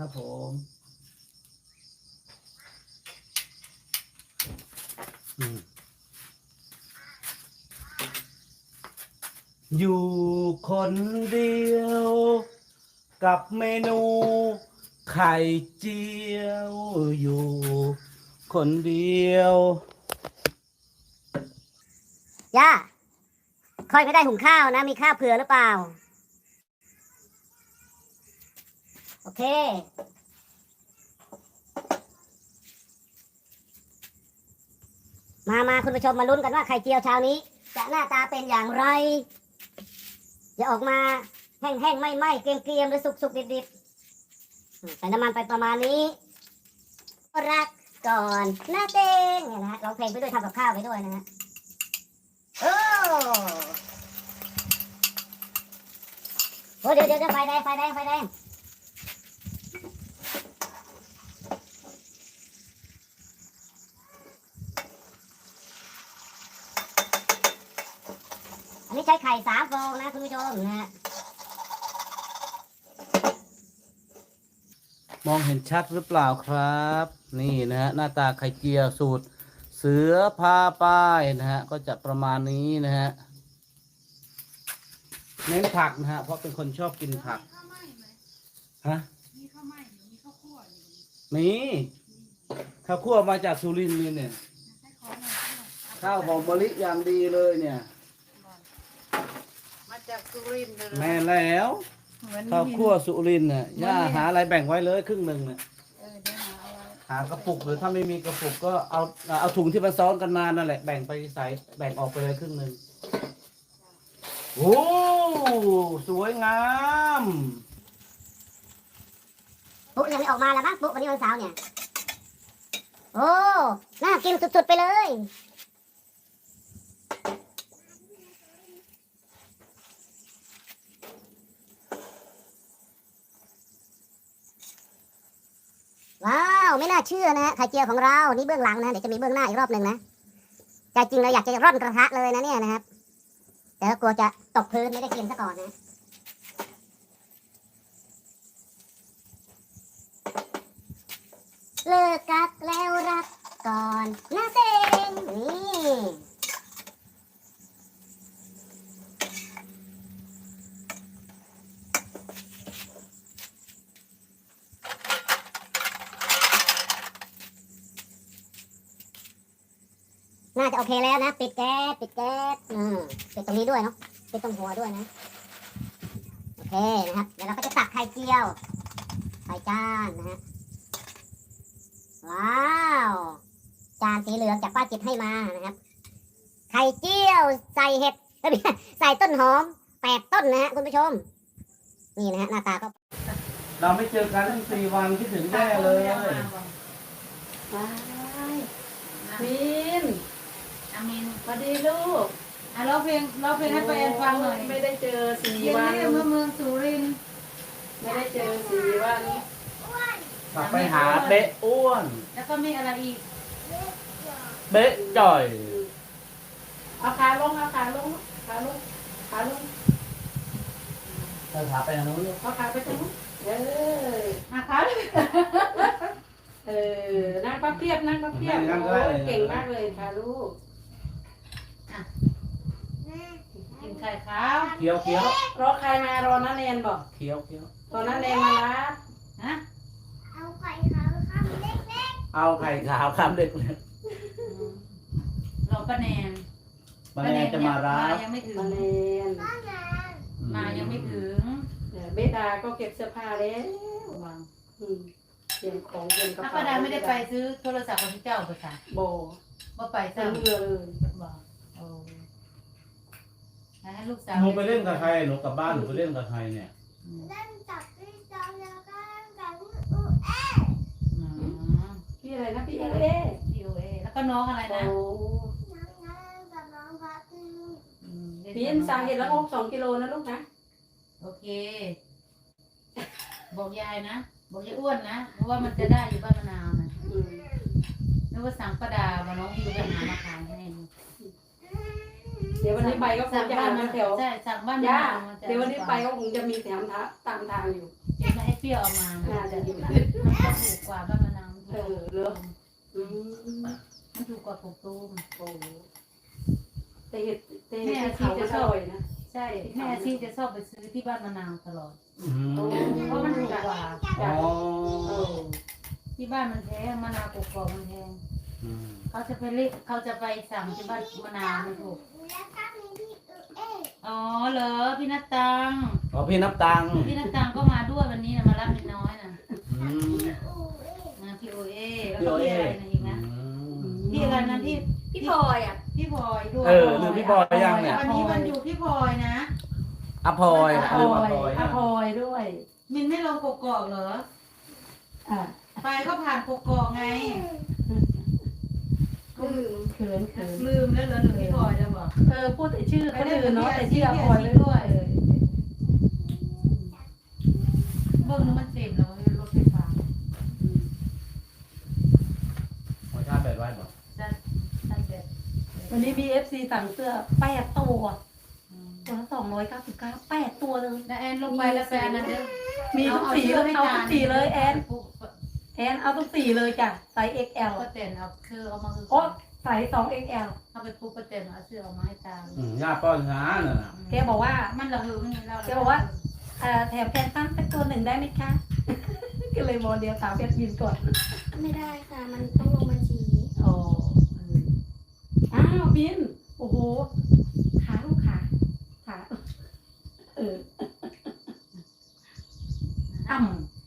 ครับผมอืมอยู่คนเดียว กับเมนู ไข่เจียว อยู่ คนเดียว ย่าค่อยไม่ได้หุงข้าวนะ มีข้าวเผื่อหรือเปล่า โอเค มามาคุณผู้ชมมาลุ้นกันว่าไข่เจียวเช้านี้ จะหน้าตาเป็นอย่างไร จะออกมาแห้งๆไม่ไหม้เกรียมๆหรือสุกๆดิบๆใส่น้ำมันไปประมาณนี้รักก่อนหน้าเต้งเนี่ยนะฮะร้องเพลงไปด้วยทำกับข้าวไปด้วยนะฮะโอ้โหเดี๋ยวเดี๋ยวเดี๋ยวไฟแดงไฟแดงไฟแดง ใช้ไข่สามฟองนะคุณผู้ชมนะฮะมองเห็นชัดหรือเปล่าครับ นี่นะฮะหน้าตาไข่เจียวสูตร เสือพาป้ายนะฮะก็จะประมาณนี้นะฮะเน้นผักนะฮะเพราะเป็นคนชอบกินผักฮะมีข้าวไหม้มีข้าวคั่วมีข้าวคั่วมาจากสุรินทร์นี่เนี่ยข้าวหอมมะลิอย่างดีเลยเนี่ย จากสุรินทร์เลยแม่แล้วเหมือนข้าวคั่วสุรินทร์น่ะย่าหาอะไรแบ่งไว้เลยครึ่งหนึ่งเนี่ยเออเดี๋ยวหาเอาไว้หากระปุกหรือถ้าไม่มีกระปุกก็เอาเอาถุงที่มันซ้อนกันมานั่นแหละแบ่งไปใส่แบ่งออกไปเลยครึ่งหนึ่งโอ้สวยงามปุ๊ยังไม่ออกมาแล้วมั้งปุ๊วันนี้วันเสาร์เนี่ย โอ้ น่ากินสุดๆไปเลย ว้าว ไม่น่าเชื่อนะไข่เจียวของเรา นี่เบื้องหลังนะเดี๋ยวจะมีเบื้องหน้าอีกรอบหนึ่งนะใจจริงเราอยากจะร่อนกระทะเลยนะเนี่ยนะครับ แต่ก็กลัวจะตกพื้นไม่ได้กินซะก่อนนะเลิกกักแล้วรักก่อนนะเซงนี่ น่าจะโอเคแล้วนะ ปิดแก๊สปิดแก๊สอืมปิดตรงนี้ด้วยเนาะปิดตรงหัวด้วยนะ โอเคนะครับ เดี๋ยวเราก็จะตักไข่เจียวใส่จานนะฮะ ว้าว จานสีเหลืองจากป้าจิตให้มานะครับ ไข่เจียวใส่เห็ดเอ้ยไม่ใช่ใส่ต้นหอมแปดต้นนะฮะคุณผู้ชม นี่นะฮะหน้าตาก็ เราไม่เจอกันตั้งสี่วันคิดถึงแม่เลย ว้ายมินอามินสวัส ดีลูกอะร้องเพลงร้องเพลงให้ไปแอนฟังหน่อยไม่ได้เจอสี่เย็นวัน นี้เมื่อเมืองสุรินทร์ไม่ได้เจอสี่วันกลับไปหาเบ๊ะอ้วน แล้วก็มีอะไรอีกเบ๊ะจ่อย เอาขาลงเอาขาลงขาลงขาลงเราถามไปทางนู้นลูกเอาขาไปตรงนู้นเออนะคะเออนั่งพับเพียบนั่งพับเพียบโอ้ยเก่งมากเลยค่ะลูก กินไข่ขาวเคี้ยวเคี้ยวรอใครมารอน้าแนนบอกเคี้ยวเคี้ยวตอนน้าแนนมารับฮะเอาไข่ขาวคำเด็กเลยรอป้าแนนมาแนจะมารับยังไม่ถึงมาแนนมายังไม่ถึงเออเบดาก็เก็บเสื้อผ้าแล้ววางอืมเตรียมของเตรียมกระถ้าเป๋าป้าดาไม่ได้ไปซื้อโทรศัพท์ของพี่เจ้าไปค่ะโบว่าไปเต็ซ้มเรือเลยำบอกโอ้ ให้ลูกสาวหนูไปเล่นกับใครหนูกลับบ้านหนูไปเล่นกับใครเนี่ยอืมอืมอืมพี่อะไรนะพี่เอเอพี่โอเอแล้วก็น้องอะไรนะโอ้นะอืมเล่พี่อินสั่งเห็ดละหกสองกิโลนะลูกนะโอเค บอกยายนะ บอกยายอ้วนนะ เพราะว่ามันจะได้อยู่บ้านมะนาวนะอืมนึกว่าสั่งประดาว่าน้องวิวไปหามาขายให้ เดี๋ยววันนี้ไปก็คงจะหามาแถวใช่สั่งบ้านย่ามันจะเดี๋ยววันนี้ไปก็คงจะมีแถมทะตามทางอยู่เดี๋ยวให้ปีรี้ยวเอามาน่ามันจะจะดีมันจะถูกกว่าบ้านมะนาวเออเหรออืมมันถูกกว่าถูกตูมโอ้แต่เห็ดแต่เห็ดที่เขาก็อร่อยนะใช่แม่ที่จะชอบไปซื้อที่บ้านมะนาวตลอดอืมเพราะมันถูกกว่าอ๋อเออที่บ้านมันแพงมะนาวกกอกมันแพงอืมเขาจะไปเรียกเขาจะไปสั่งที่บ้านมะนาวมันถูก อ๋อเหรอพี่นัตตังอ๋อพี่นับตังค์พี่นัตตังก็มาด้วยวันนี้นะมารับเล็กน้อยนะอืมนะพี่โอเอแล้วพี่ก็โอเอพี่อะไรนะอีกนะอืมพี่อะไรนะพี่พี่พลอยอะ พี่พลอยด้วยเออหรือพี่บอยยังเนี่ยวันนี้มันอยู่พี่พลอยนะอภอยอลืมภออยภอยอภอยด้วย มินไม่ลงกกอกเหรอ อะไปก็ผ่านกกอกไง ลืมเขินเขินลืมแล้วเหรอหรือพี่พลอยแล้วบอกเออพูดแต่ชื่อเขาลืมเนาะแต่ชื่ออภอยไม่เล่นกับพี่ด้วยอาชีพด้วยเบิ้งนู้นมันเต็มแล้วรถไฟฟ้าขอชาติแบบไว้บอกจะตั้งแต่วันนี้ BFC สั่งเสื้อแปดตัวตัวละสองร้อยเก้าสิบเก้าแปดตัวเลยแล้วแอนลงไปแล้วแฟนนั่นเด้อมีทุกสีเลยเอาทุกสีเลยแอน แอนเอาทุกสีเลยจ้ะไซส์ XL ก็เต็นเอาคือเอามาคือโอ้ไซส์สอง XL เอาไปปุ๊บก็เต็นเอาเสื้อเอามาให้ตามอืมย่าป้อนงานน่ะนะแกบอกว่า มันระหึงไงเราแกบอกว่า เอ่อแถมแฟนตั้งสักตัวหนึ่งได้ไหมคะ ก็เลยโมเดลถามแอดมินก่อนไม่ได้ค่ะ มันต้องลงบัญชี โอ้อ้าวบิน โอ้โห ขาลูกขา ขา เอออ่อีก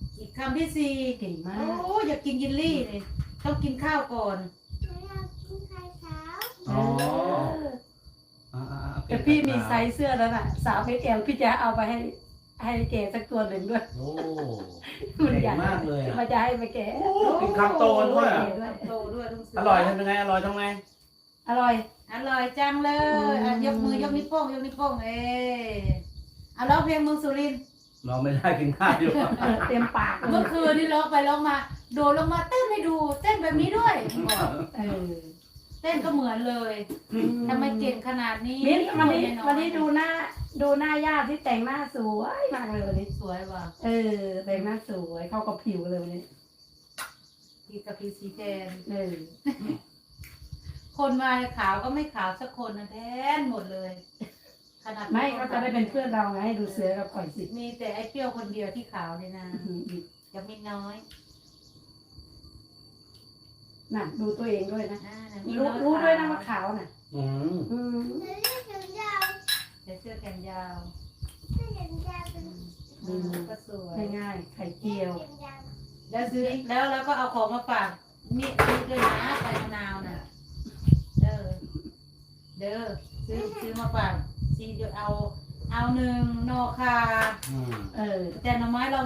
คำที่สี่ำเก่งมาโอ้กอยากกินยินลี่เลยต้องกินข้าวก่อนอ๋อเอออ่าๆๆแต่พี่มีไซส์เสื้อแล้วน่ะสาวเพชรเอลพี่จะเอาไปให้ให้แกสักตัวหนึ่งด้วยโอ้มันใหญ่เก่งมากเลยอะมันจะให้ไปแกกินคำโตด้วยอะด้วยโตด้วยต้องซื้อร่อยทำยังไงอร่อยทำไงอร่อย อร่อยจังเลยอะยกมือยกนิ้วโป้งยกนิ้วโป้งเอเอาร้องเพลงเมืองสุรินทร์ เราไม่ได้กินข้าวอยู่เออเต็มปากเลเมื่อยคืนนี่ร้องไปร้องมา โดดลงมาเต้นให้ดู เต้นแบบนี้ด้วยบอกเออเต้นก็เหมือนเลยทำไมเก่งขนาดนี้มิ้นวันนี้แอวันนี้ดูหน้าดูหน้าญาติที่แต่งหน้าสวยมากเลยวันนี้สวยว่ะเออ แต่งหน้าสวยเข้ากับผิวเลยวันนี้พี่กับพี่สีแทนเออคนมาขาวก็ไม่ขาวสักคนนะแทนหมดเลย ขนาดไม่เขาจะได้เป็นเพื่อนเราไงดูเสือกับข่อยสิมีแต่ไอ้เปรี้ยวคนเดียวที่ขาวเลยนะอืมกับมินน้อยน่ะดูตัวเองด้วยนะอ่าน่ะมินรู้น้อรู้ด้วยนะว่าขาวน่ะ อืมอืมใส่เสื้อแขนยาวอืมก็สวย ง่ายๆไข่เจียว แล้วซื้อแล้วแล้วก็เอาของมาฝากมีมีด้วยนะใส่มะนาวน่ะเด้อเด้อซื้อซื้อมาฝาก ซีเดียวเอาเอาหนึ่งโนคาอืม เออ แต่หน่อไม้เรา